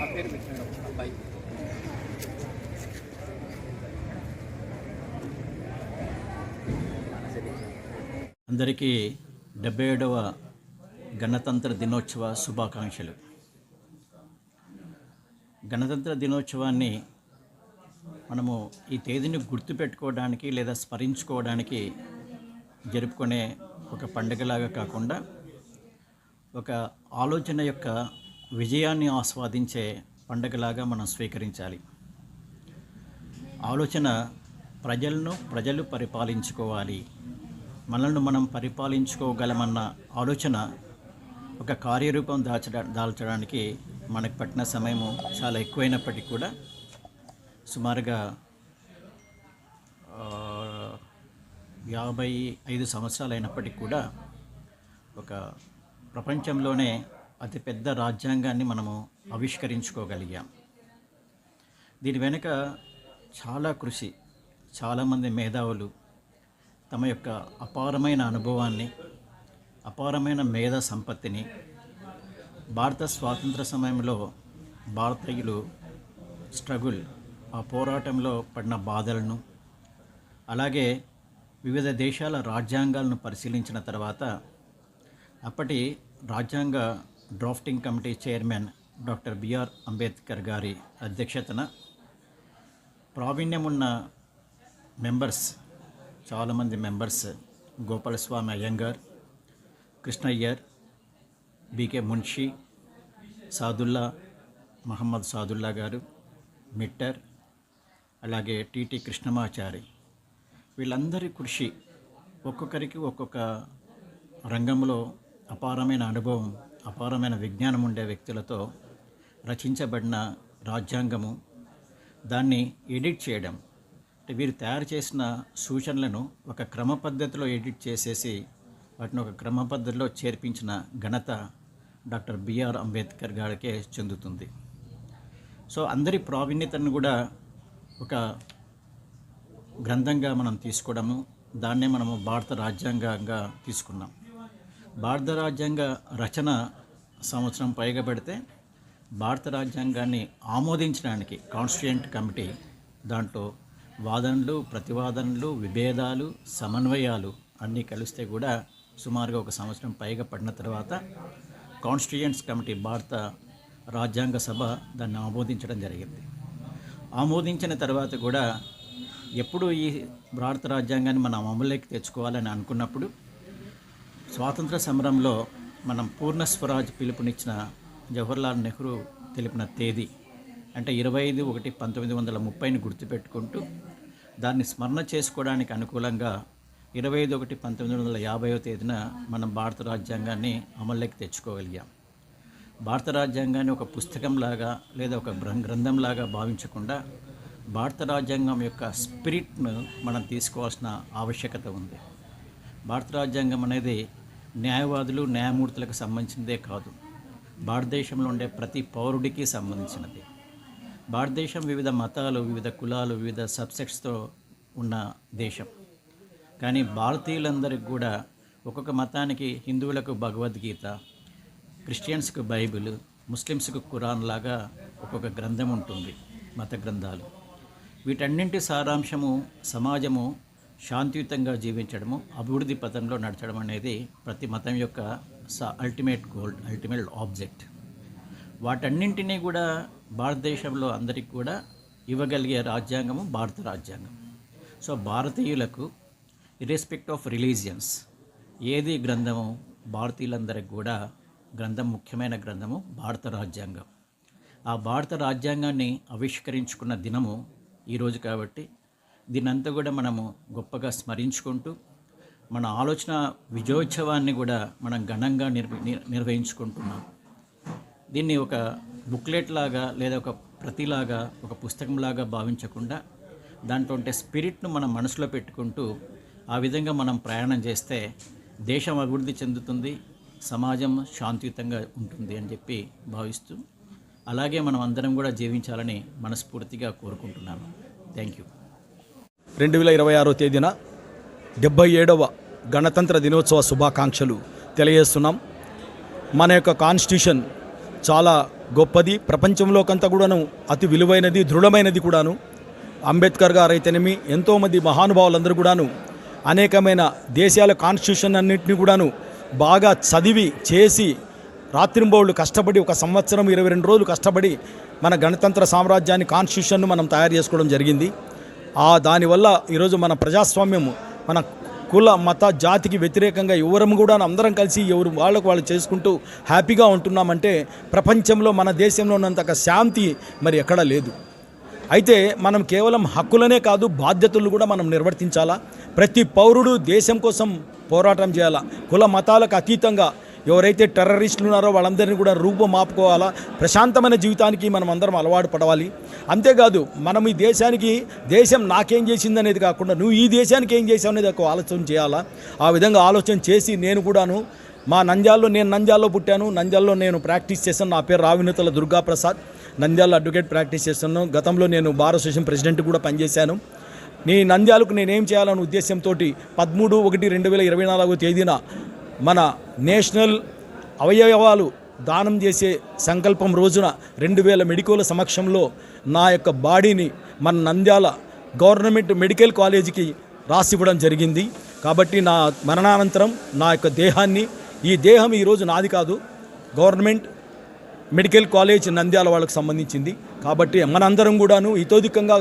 ఆ పేరు పెట్టినాడు అబ్బాయి అందరికీ డెబ్బై ఏడవ గణతంత్ర దినోత్సవ శుభాకాంక్షలు. గణతంత్ర దినోత్సవాన్ని మనము ఈ తేదీని గుర్తుపెట్టుకోవడానికి లేదా స్మరించుకోవడానికి జరుపుకునే ఒక పండుగలాగా కాకుండా ఒక ఆలోచన యొక్క విజయాన్ని ఆస్వాదించే పండగలాగా మనం స్వీకరించాలి. ఆలోచన ప్రజలను ప్రజలు పరిపాలించుకోవాలి. మనల్ని మనం పరిపాలించుకోగలమన్న ఆలోచన ఒక కార్యరూపం దాచడా దాల్చడానికి మనకు పట్టిన సమయము చాలా ఎక్కువైనప్పటికీ కూడా సుమారుగా యాభై ఐదు సంవత్సరాలు అయినప్పటికీ కూడా ఒక ప్రపంచంలోనే అతిపెద్ద రాజ్యాంగాన్ని మనము ఆవిష్కరించుకోగలిగాం. దీని వెనుక చాలా కృషి చాలామంది మేధావులు తమ యొక్క అపారమైన అనుభవాన్ని అపారమైన మేధా సంపత్తిని భారత స్వాతంత్ర సమయంలో భారతీయులు స్ట్రగుల్ ఆ పోరాటంలో పడిన బాధలను అలాగే వివిధ దేశాల రాజ్యాంగాలను పరిశీలించిన తర్వాత అప్పటి రాజ్యాంగ drafting committee chairman doctor BR Ambedkar గారి అధ్యక్షతన ప్రావీణ్యం ఉన్న మెంబర్స్ చాలామంది మెంబర్స్ గోపాలస్వామి అయ్యంగార్ కృష్ణయ్యర్ బీకే మున్షి సాదుల్లా మహమ్మద్ సాదుల్లా గారు మిట్టర్ అలాగే టిటి కృష్ణమాచారి. వీళ్ళందరి కృషి ఒక్కొక్కరికి ఒక్కొక్క రంగంలో అపారమైన అనుభవం అపారమైన విజ్ఞానం ఉండే వ్యక్తులతో రచించబడిన రాజ్యాంగము. దాన్ని ఎడిట్ చేయడం. అంటే వీరు తయారు చేసిన సూచనలను ఒక క్రమ పద్ధతిలో ఎడిట్ చేసేసి వాటిని ఒక క్రమ పద్ధతిలో చేర్పించిన ఘనత డాక్టర్ బిఆర్ అంబేద్కర్ గారికే చెందుతుంది. సో అందరి ప్రావీణ్యతను కూడా ఒక గ్రంథంగా మనం తీసుకోవడము దాన్నే మనము భారత రాజ్యాంగంగా తీసుకున్నాం. భారత రాజ్యాంగ రచన సంవత్సరం పైగా పెడితే భారత రాజ్యాంగాన్ని ఆమోదించడానికి కాన్స్టిట్యూంట్ కమిటీ దాంట్లో వాదనలు ప్రతివాదనలు విభేదాలు సమన్వయాలు అన్నీ కలిస్తే కూడా సుమారుగా ఒక సంవత్సరం పైగా పడిన తర్వాత కాన్స్టిట్యూయెంట్స్ కమిటీ భారత రాజ్యాంగ సభ దాన్ని ఆమోదించడం జరిగింది. ఆమోదించిన తర్వాత కూడా ఎప్పుడు ఈ భారత రాజ్యాంగాన్ని మనం అమలులోకి తెచ్చుకోవాలని అనుకున్నప్పుడు స్వాతంత్ర సమరంలో మనం పూర్ణ స్వరాజ్ పిలుపునిచ్చిన జవహర్లాల్ నెహ్రూ తెలిపిన తేదీ అంటే ఇరవై ఐదు ఒకటి పంతొమ్మిది వందల ముప్పైని గుర్తుపెట్టుకుంటూ దాన్ని స్మరణ చేసుకోవడానికి అనుకూలంగా ఇరవై ఐదు ఒకటి పంతొమ్మిది వందల యాభైవ తేదీన మనం భారత రాజ్యాంగాన్ని అమల్లోకి తెచ్చుకోగలిగాం. భారత రాజ్యాంగాన్ని ఒక పుస్తకంలాగా లేదా ఒక గ్రం- గ్రంథంలాగా భావించకుండా భారత రాజ్యాంగం యొక్క స్పిరిట్ను మనం తీసుకోవాల్సిన ఆవశ్యకత ఉంది. భారత రాజ్యాంగం అనేది న్యాయవాదులు న్యాయమూర్తులకు సంబంధించినదే కాదు. భారతదేశంలో ఉండే ప్రతి పౌరుడికి సంబంధించినది. భారతదేశం వివిధ మతాలు వివిధ కులాలు వివిధ సబ్సెక్ట్స్తో ఉన్న దేశం. కానీ భారతీయులందరికీ కూడా ఒక్కొక్క మతానికి హిందువులకు భగవద్గీత క్రిస్టియన్స్కు బైబిల్ ముస్లిమ్స్కు ఖురాన్ లాగా ఒక్కొక్క గ్రంథం ఉంటుంది మత గ్రంథాలు. వీటన్నింటి సారాంశము సమాజము శాంతియుతంగా జీవించడము అభివృద్ధి పథంలో నడచడం అనేది ప్రతి మతం యొక్క అల్టిమేట్ గోల్ అల్టిమేట్ ఆబ్జెక్ట్ వాటన్నింటినీ కూడా భారతదేశంలో అందరికీ కూడా ఇవ్వగలిగే రాజ్యాంగము భారత రాజ్యాంగం. సో భారతీయులకు ఇర్రెస్పెక్ట్ ఆఫ్ రిలీజియన్స్ ఏది గ్రంథము భారతీయులందరికి కూడా గ్రంథం ముఖ్యమైన గ్రంథము భారత రాజ్యాంగం. ఆ భారత రాజ్యాంగాన్ని ఆవిష్కరించుకున్న దినము ఈరోజు కాబట్టి దీనంతా కూడా మనము గొప్పగా స్మరించుకుంటూ మన ఆలోచన విజయోత్సవాన్ని కూడా మనం ఘనంగా నిర్వ నిర్వహించుకుంటున్నాం. దీన్ని ఒక బుక్లెట్ లాగా లేదా ఒక ప్రతిలాగా ఒక పుస్తకంలాగా భావించకుండా దాంట్లో ఉంటే స్పిరిట్ను మనం మనసులో పెట్టుకుంటూ ఆ విధంగా మనం ప్రయాణం చేస్తే దేశం అభివృద్ధి చెందుతుంది సమాజం శాంతియుతంగా ఉంటుంది అని చెప్పి భావిస్తూ అలాగే మనం అందరం కూడా జీవించాలని మనస్ఫూర్తిగా కోరుకుంటున్నాను. Thank you. రెండు వేల ఇరవై ఆరో తేదీన డెబ్బై ఏడవ గణతంత్ర దినోత్సవ శుభాకాంక్షలు తెలియజేస్తున్నాం. మన యొక్క కాన్స్టిట్యూషన్ చాలా గొప్పది. ప్రపంచంలోకంతా కూడాను అతి విలువైనది దృఢమైనది కూడాను. అంబేద్కర్ గారు అయితేనేమి ఎంతోమంది మహానుభావులందరూ కూడాను అనేకమైన దేశాల కాన్స్టిట్యూషన్ అన్నింటినీ కూడాను బాగా చదివి చేసి రాత్రింబౌళ్ళు కష్టపడి ఒక సంవత్సరం ఇరవై రెండు రోజులు కష్టపడి మన గణతంత్ర సామ్రాజ్యాన్ని కాన్స్టిట్యూషన్ను మనం తయారు చేసుకోవడం జరిగింది. ఆ దానివల్ల ఈరోజు మన ప్రజాస్వామ్యము మన కుల మత జాతికి వ్యతిరేకంగా ఎవరం కూడా అందరం కలిసి ఎవరు వాళ్ళకు వాళ్ళు చేసుకుంటూ హ్యాపీగా ఉంటున్నామంటే ప్రపంచంలో మన దేశంలో ఉన్నంత శాంతి మరి ఎక్కడా లేదు. అయితే మనం కేవలం హక్కులనే కాదు బాధ్యతలు కూడా మనం నిర్వర్తించాలా? ప్రతి పౌరుడు దేశం కోసం పోరాటం చేయాలా? కుల మతాలకు అతీతంగా ఎవరైతే టెర్రరిస్టులు ఉన్నారో వాళ్ళందరినీ కూడా రూపుమాపుకోవాలా? ప్రశాంతమైన జీవితానికి మనం అందరం అలవాటు పడవాలి. అంతేకాదు మనం ఈ దేశానికి దేశం నాకేం చేసింది అనేది కాకుండా నువ్వు ఈ దేశానికి ఏం చేసావు అనేది ఒక ఆలోచన చేయాలా? ఆ విధంగా ఆలోచన చేసి నేను కూడాను మా నంద్యాల్లో నేను నంద్యాల్లో పుట్టాను. నంద్యాల్లో నేను ప్రాక్టీస్ చేశాను. నా పేరు రావినతల దుర్గాప్రసాద్. నంద్యాల అడ్వకేట్ ప్రాక్టీస్ చేస్తున్నాను. గతంలో నేను బార్ అసోసియేషన్ ప్రెసిడెంట్ కూడా పనిచేశాను. నీ నంద్యాలకు నేనేం చేయాలనే ఉద్దేశంతో పదమూడు ఒకటి రెండు వేల ఇరవై నాలుగో తేదీన మన నేషనల్ అవయవాలు దానం చేసే సంకల్పం రోజున రెండు వేల మెడికోల సమక్షంలో నా యొక్క బాడీని మన నంద్యాల గవర్నమెంట్ మెడికల్ కాలేజీకి రాసివ్వడం జరిగింది. కాబట్టి నా మరణానంతరం నా యొక్క దేహాన్ని ఈ దేహం ఈరోజు నాది కాదు. గవర్నమెంట్ మెడికల్ కాలేజ్ నంద్యాల వాళ్ళకి సంబంధించింది. కాబట్టి మనందరం కూడాను ఇతోధికంగా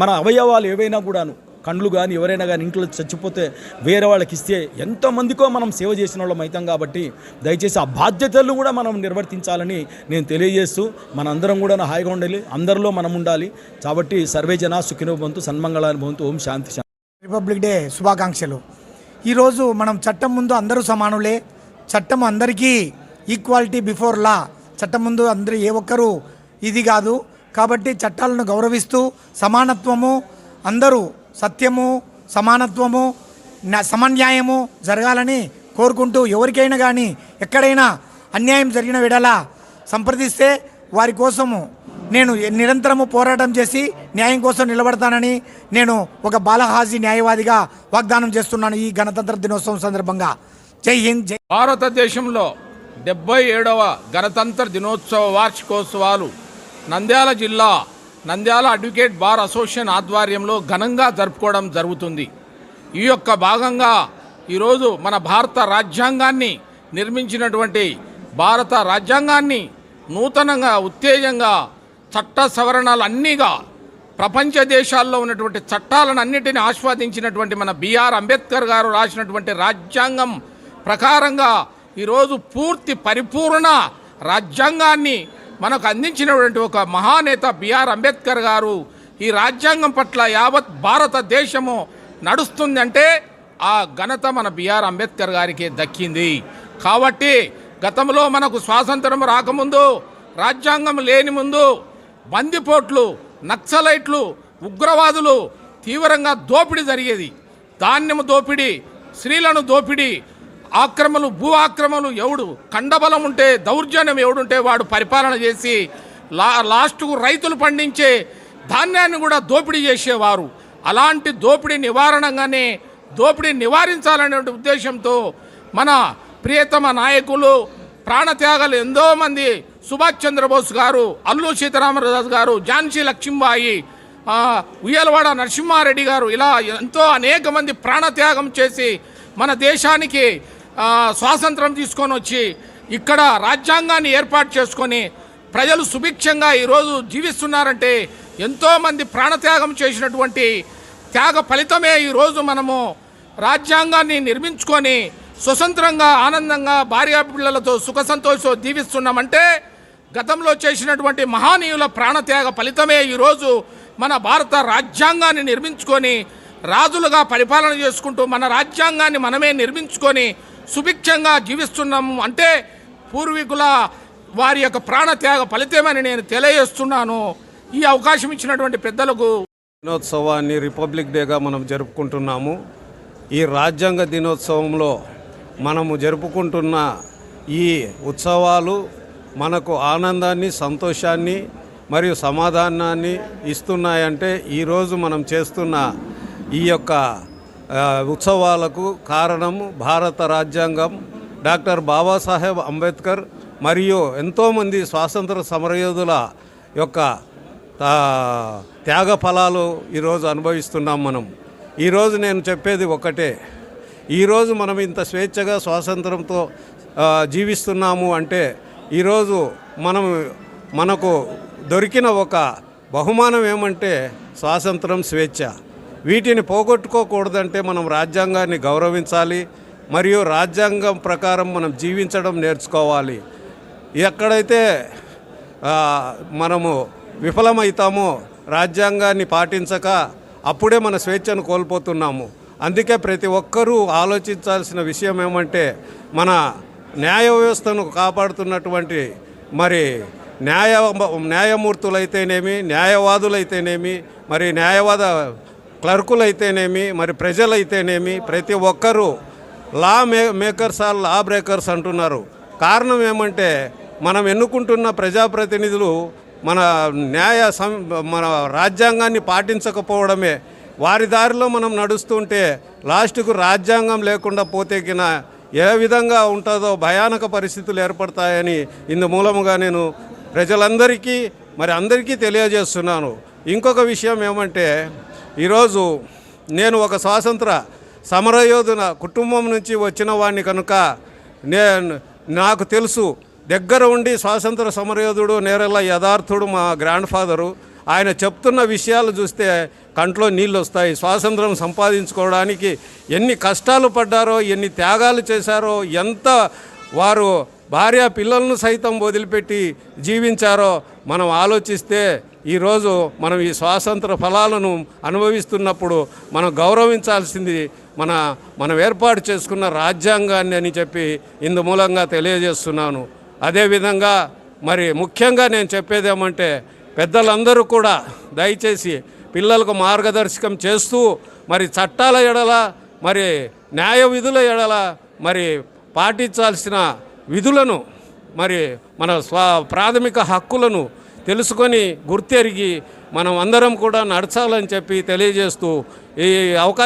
మన అవయవాలు ఏవైనా కూడాను కండ్లు కానీ ఎవరైనా కానీ ఇంట్లో చచ్చిపోతే వేరే వాళ్ళకి ఇస్తే ఎంతోమందికో మనం సేవ చేసిన వాళ్ళం అవుతాం కాబట్టి దయచేసి ఆ బాధ్యతలు కూడా మనం నిర్వర్తించాలని నేను తెలియజేస్తూ మనందరం కూడా హాయిగా ఉండాలి. అందరిలో మనం ఉండాలి. కాబట్టి సర్వే జన సుఖినోభవంతు సన్మంగళాన్ని భవంతు. ఓం శాంతి శాంతి. రిపబ్లిక్ డే శుభాకాంక్షలు. ఈరోజు మనం చట్టం ముందు అందరూ సమానులే. చట్టం అందరికీ ఈక్వాలిటీ బిఫోర్ లా. చట్టం ముందు అందరూ ఏ ఒక్కరూ ఇది కాదు. కాబట్టి చట్టాలను గౌరవిస్తూ సమానత్వము అందరూ సత్యము సమానత్వము సమన్యాయము జరగాలని కోరుకుంటూ ఎవరికైనా కానీ ఎక్కడైనా అన్యాయం జరిగిన విడల సంప్రదిస్తే వారి కోసము నేను నిరంతరము పోరాటం చేసి న్యాయం కోసం నిలబడతానని నేను ఒక బాలహాజీ న్యాయవాదిగా వాగ్దానం చేస్తున్నాను ఈ గణతంత్ర దినోత్సవం సందర్భంగా. జై హింద్ జై భారతదేశంలో డెబ్బై ఏడవ గణతంత్ర దినోత్సవ వార్షికోత్సవాలు నంద్యాల జిల్లా నంద్యాల అడ్వకేట్ బార్ అసోసియేషన్ ఆధ్వర్యంలో ఘనంగా జరుపుకోవడం జరుగుతుంది. ఈ యొక్క భాగంగా ఈరోజు మన భారత రాజ్యాంగాన్ని నిర్మించినటువంటి భారత రాజ్యాంగాన్ని నూతనంగా ఉత్తేజంగా చట్ట సవరణలు అన్నీగా ప్రపంచ దేశాల్లో ఉన్నటువంటి చట్టాలను అన్నిటిని ఆస్వాదించినటువంటి మన బిఆర్ అంబేద్కర్ గారు రాసినటువంటి రాజ్యాంగం ప్రకారంగా ఈరోజు పూర్తి పరిపూర్ణ రాజ్యాంగాన్ని మనకు అందించినటువంటి ఒక మహానేత బిఆర్ అంబేద్కర్ గారు ఈ రాజ్యాంగం పట్ల యావత్ భారతదేశము నడుస్తుందంటే ఆ ఘనత మన బిఆర్ అంబేద్కర్ గారికి దక్కింది. కాబట్టి గతంలో మనకు స్వాతంత్రం రాకముందు రాజ్యాంగం లేని ముందు బందిపోట్లు నక్సలైట్లు ఉగ్రవాదులు తీవ్రంగా దోపిడీ జరిగేది. ధాన్యము దోపిడీ స్త్రీలను దోపిడీ ఆక్రమణలు భూ ఆక్రమణలు ఎవడు? కండబలం ఉంటే దౌర్జన్యం ఎవడుంటే వాడు పరిపాలన చేసి లా లాస్ట్కు రైతులు పండించే ధాన్యాన్ని కూడా దోపిడీ చేసేవారు. అలాంటి దోపిడీ నివారణగానే దోపిడీ నివారించాలనే ఉద్దేశంతో మన ప్రియతమ నాయకులు ప్రాణత్యాగాలు ఎంతోమంది సుభాష్ చంద్రబోస్ గారు అల్లు సీతారామరాజు గారు ఝాన్సీ లక్ష్మీబాయి ఉయ్యలవాడ నరసింహారెడ్డి గారు ఇలా ఎంతో అనేక మంది ప్రాణత్యాగం చేసి మన దేశానికి స్వాతంత్రం తీసుకొని వచ్చి ఇక్కడ రాజ్యాంగాన్ని ఏర్పాటు చేసుకొని ప్రజలు సుభిక్షంగా ఈరోజు జీవిస్తున్నారంటే ఎంతోమంది ప్రాణత్యాగం చేసినటువంటి త్యాగ ఫలితమే ఈరోజు మనము రాజ్యాంగాన్ని నిర్మించుకొని స్వతంత్రంగా ఆనందంగా భార్యా పిల్లలతో సుఖ సంతోషం జీవిస్తున్నామంటే గతంలో చేసినటువంటి మహానీయుల ప్రాణత్యాగ ఫలితమే ఈరోజు మన భారత రాజ్యాంగాన్ని నిర్మించుకొని రాజులుగా పరిపాలన చేసుకుంటూ మన రాజ్యాంగాన్ని మనమే నిర్మించుకొని సుభిక్షంగా జీవిస్తున్నాము అంటే పూర్వీకుల వారి యొక్క ప్రాణత్యాగ ఫలితమని నేను తెలియజేస్తున్నాను. ఈ అవకాశం ఇచ్చినటువంటి పెద్దలకు దినోత్సవాన్ని రిపబ్లిక్ డేగా మనం జరుపుకుంటున్నాము. ఈ రాజ్యాంగ దినోత్సవంలో మనము జరుపుకుంటున్న ఈ ఉత్సవాలు మనకు ఆనందాన్ని సంతోషాన్ని మరియు సమాధానాన్ని ఇస్తున్నాయంటే ఈరోజు మనం చేస్తున్న ఈ యొక్క ఉత్సవాలకు కారణము భారత రాజ్యాంగం డాక్టర్ బాబాసాహెబ్ అంబేద్కర్ మరియు ఎంతోమంది స్వాతంత్ర సమరయోధుల యొక్క తా- త్యాగ ఫలాలు ఈరోజు అనుభవిస్తున్నాం మనం. ఈరోజు నేను చెప్పేది ఒకటే. ఈరోజు మనం ఇంత స్వేచ్ఛగా స్వాతంత్రంతో జీవిస్తున్నాము అంటే ఈరోజు మనం మనకు దొరికిన ఒక బహుమానం ఏమంటే స్వాతంత్రం స్వేచ్ఛ. వీటిని పోగొట్టుకోకూడదంటే మనం రాజ్యాంగాన్ని గౌరవించాలి మరియు రాజ్యాంగం ప్రకారం మనం జీవించడం నేర్చుకోవాలి. ఎక్కడైతే మనము విఫలమవుతామో రాజ్యాంగాన్ని పాటించక అప్పుడే మన స్వేచ్ఛను కోల్పోతున్నాము. అందుకే ప్రతి ఒక్కరూ ఆలోచించాల్సిన విషయం ఏమంటే మన న్యాయ వ్యవస్థను కాపాడుతున్నటువంటి మరి న్యాయ న్యాయమూర్తులైతేనేమి న్యాయవాదులైతేనేమి మరి న్యాయవాద క్లర్కులు అయితేనేమి మరి ప్రజలైతేనేమి ప్రతి ఒక్కరూ law may makers are law breakers అంటున్నారు. కారణం ఏమంటే మనం ఎన్నుకుంటున్న ప్రజాప్రతినిధులు మన న్యాయ సం మన రాజ్యాంగాన్ని పాటించకపోవడమే. వారి దారిలో మనం నడుస్తుంటే లాస్ట్కు రాజ్యాంగం లేకుండా పోతేకిన ఏ విధంగా ఉంటుందో భయానక పరిస్థితులు ఏర్పడతాయని ఇందు మూలముగా నేను ప్రజలందరికీ మరి అందరికీ తెలియజేస్తున్నాను. ఇంకొక విషయం ఏమంటే ఈరోజు నేను ఒక స్వాతంత్ర సమరయోధున కుటుంబం నుంచి వచ్చిన వాడిని కనుక నేను నాకు తెలుసు దగ్గర ఉండి స్వాతంత్ర సమరయోధుడు నేరల యథార్థుడు మా గ్రాండ్ ఫాదరు. ఆయన చెప్తున్న విషయాలు చూస్తే కంట్లో నీళ్ళు వస్తాయి. స్వాతంత్రం సంపాదించుకోవడానికి ఎన్ని కష్టాలు పడ్డారో ఎన్ని త్యాగాలు చేశారో ఎంత వారు భార్య పిల్లలను సైతం వదిలిపెట్టి జీవించారో మనం ఆలోచిస్తే ఈరోజు మనం ఈ స్వాతంత్ర ఫలాలను అనుభవిస్తున్నప్పుడు మనం గౌరవించాల్సింది మన మనం ఏర్పాటు చేసుకున్న రాజ్యాంగాన్ని అని చెప్పి ఇందు మూలంగా తెలియజేస్తున్నాను. అదేవిధంగా మరి ముఖ్యంగా నేను చెప్పేది ఏమంటే పెద్దలందరూ కూడా దయచేసి పిల్లలకు మార్గదర్శకం చేస్తూ మరి చట్టాల ఎడల మరి న్యాయ విధుల ఎడల మరి పాటించాల్సిన విధులను మరి మన స్వా ప్రాథమిక హక్కులను తెలుసుకొని గుర్తెరిగి మనం అందరం కూడా నడచాలని చెప్పి తెలియజేస్తూ ఈ అవకాశం